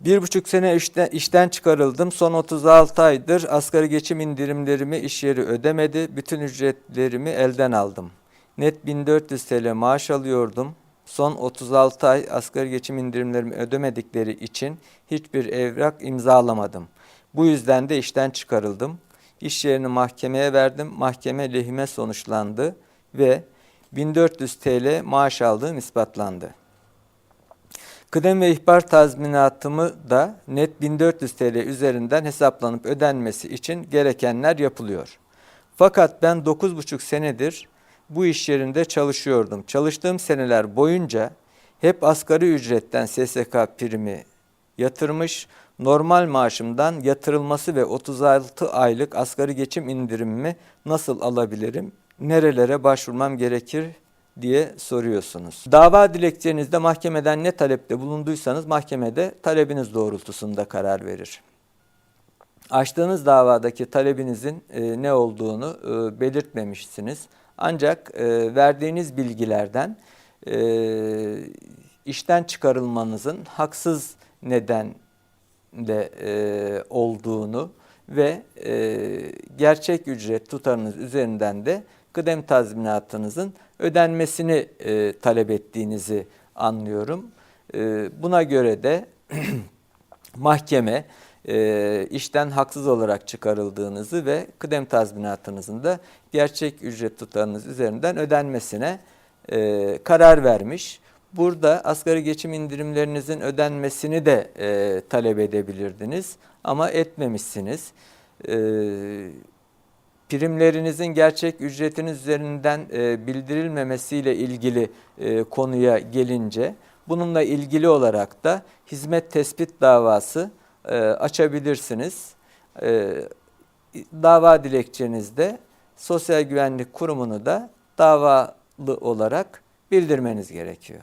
Bir buçuk sene işten, işten çıkarıldım. Son 36 aydır asgari geçim indirimlerimi iş yeri ödemedi. Bütün ücretlerimi elden aldım. Net 1400 TL maaş alıyordum. Son 36 ay asgari geçim indirimlerimi ödemedikleri için hiçbir evrak imzalamadım. Bu yüzden de işten çıkarıldım. İş yerini mahkemeye verdim. Mahkeme lehime sonuçlandı ve 1400 TL maaş aldığım ispatlandı. Kıdem ve ihbar tazminatımı da net 1400 TL üzerinden hesaplanıp ödenmesi için gerekenler yapılıyor. Fakat ben 9,5 senedir bu iş yerinde çalışıyordum. Çalıştığım seneler boyunca hep asgari ücretten SSK primi yatırmış, normal maaşımdan yatırılması ve 36 aylık asgari geçim indirimimi nasıl alabilirim, nerelere başvurmam gerekir diye soruyorsunuz. Dava dilekçenizde mahkemeden ne talepte bulunduysanız mahkemede talebiniz doğrultusunda karar verir. Açtığınız davadaki talebinizin e, ne olduğunu e, belirtmemişsiniz. Ancak e, verdiğiniz bilgilerden e, işten çıkarılmanızın haksız nedenle e, olduğunu ve e, gerçek ücret tutarınız üzerinden de kıdem tazminatınızın ödenmesini e, talep ettiğinizi anlıyorum. E, buna göre de mahkeme e, işten haksız olarak çıkarıldığınızı ve kıdem tazminatınızın da gerçek ücret tutarınız üzerinden ödenmesine e, karar vermiş. Burada asgari geçim indirimlerinizin ödenmesini de e, talep edebilirdiniz ama etmemişsiniz. E, primlerinizin gerçek ücretiniz üzerinden e, bildirilmemesiyle ilgili e, konuya gelince bununla ilgili olarak da hizmet tespit davası e, açabilirsiniz. E, dava dilekçenizde Sosyal Güvenlik Kurumu'nu da davalı olarak bildirmeniz gerekiyor.